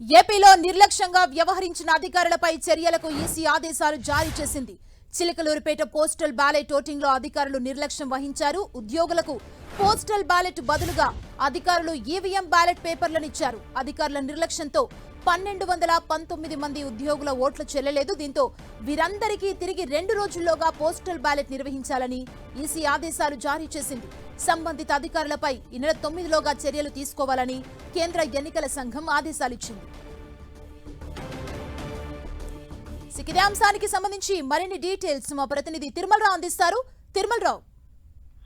ఏపీలో నిర్లక్ష్యంగా వ్యవహరించిన అధికారులపై చర్యలకు ఈసీ ఆదేశాలు జారీ చేసింది. చిలకలూరుపేట పోస్టల్ బ్యాలెట్ ఓటింగ్లో అధికారులు నిర్లక్ష్యం వహించారు. ఉద్యోగులకు పోస్టల్ బ్యాలెట్ బదులుగా అధికారులు ఈవీఎం బ్యాలెట్ పేపర్లను ఇచ్చారు. అధికారుల నిర్లక్ష్యంతో పన్నెండు వందల పంతొమ్మిది మంది ఉద్యోగుల ఓట్లు చెల్లలేదు. దీంతో వీరందరికీ తిరిగి రెండు రోజుల్లోగా పోస్టల్ బ్యాలెట్ నిర్వహించాలని ఈసీ ఆదేశాలు జారీ చేసింది. సంబంధిత అధికారులపై ఈ నెల తొమ్మిదిలోగా చర్యలు తీసుకోవాలని కేంద్ర ఎన్నికల సంఘం ఆదేశాలిచ్చింది ఇక ఇదే అంశానికి సంబంధించి మరిన్ని డీటెయిల్స్ మా ప్రతినిధి తిరుమలరావు అందిస్తారు. తిరుమలరావు.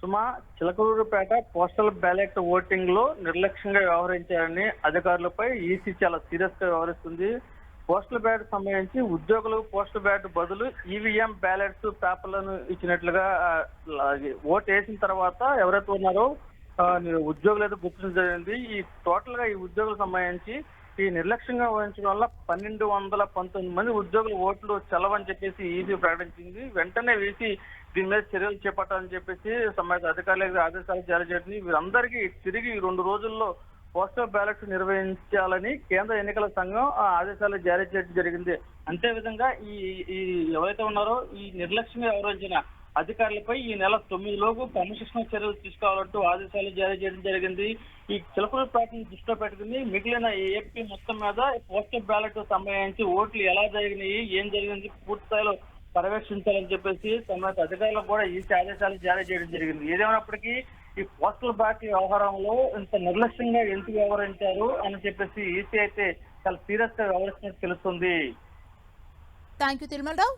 సుమా చిలకలూరుపేట పోస్టల్ బ్యాలెట్ ఓటింగ్లో నిర్లక్ష్యంగా వ్యవహరించారని అధికారులపై ఈసీ చాలా సీరియస్గా వ్యవహరిస్తుంది. పోస్టల్ బ్యాలెట్ సంబంధించి ఉద్యోగులు పోస్టల్ బ్యాలెట్ బదులు ఈవీఎం బ్యాలెట్స్ పేపర్లను ఇచ్చినట్లుగా ఓటు వేసిన తర్వాత ఎవరైతే ఉన్నారో ఉద్యోగులు అయితే గుర్తించడం జరిగింది. ఈ టోటల్గా ఈ ఉద్యోగులకు సంబంధించి ఈ నిర్లక్ష్యంగా వహించడం వల్ల పన్నెండు వందల పంతొమ్మిది మంది ఉద్యోగుల ఓట్లు చల్లవని చెప్పేసి ఈసీ ప్రకటించింది. వెంటనే ఈసీ దీని మీద చర్యలు చేపట్టాలని చెప్పేసి సంబంధిత అధికారులకు ఆదేశాలు జారీ చేసింది. వీరందరికీ తిరిగి ఈ రెండు రోజుల్లో పోస్టల్ బ్యాలెట్స్ నిర్వహించాలని కేంద్ర ఎన్నికల సంఘం ఆ ఆదేశాలు జారీ చేయడం జరిగింది. అంతే విధంగా ఈ ఈ ఎవరైతే ఉన్నారో ఈ నిర్లక్ష్యంగా వ్యవహరించిన అధికారులపై ఈ నెల తొమ్మిది లోపు క్రమశిక్షణ చర్యలు తీసుకోవాలంటూ ఆదేశాలు జారీ చేయడం జరిగింది. ఈ చిలకలపేటను దృష్టిలో పెట్టుకుని మిగిలిన ఏపీ మొత్తం మీద పోస్టల్ బ్యాలెట్ సంబంధించి ఓట్లు ఎలా జరిగినాయి ఏం జరిగింది పూర్తి స్థాయిలో పర్యవేక్షించాలని చెప్పేసి సంబంధిత అధికారులకు కూడా ఈ ఆదేశాలు జారీ చేయడం జరిగింది. ఏదేమైనప్పటికీ ఈ పోస్టల్ బ్యాలెట్ వ్యవహారంలో ఇంత నిర్లక్ష్యంగా ఎందుకు వ్యవహరించారు అని చెప్పేసి ఈసీ అయితే చాలా సీరియస్గా వ్యవహరిస్తున్నట్టు తెలుస్తుంది. Thank you Tirumalarao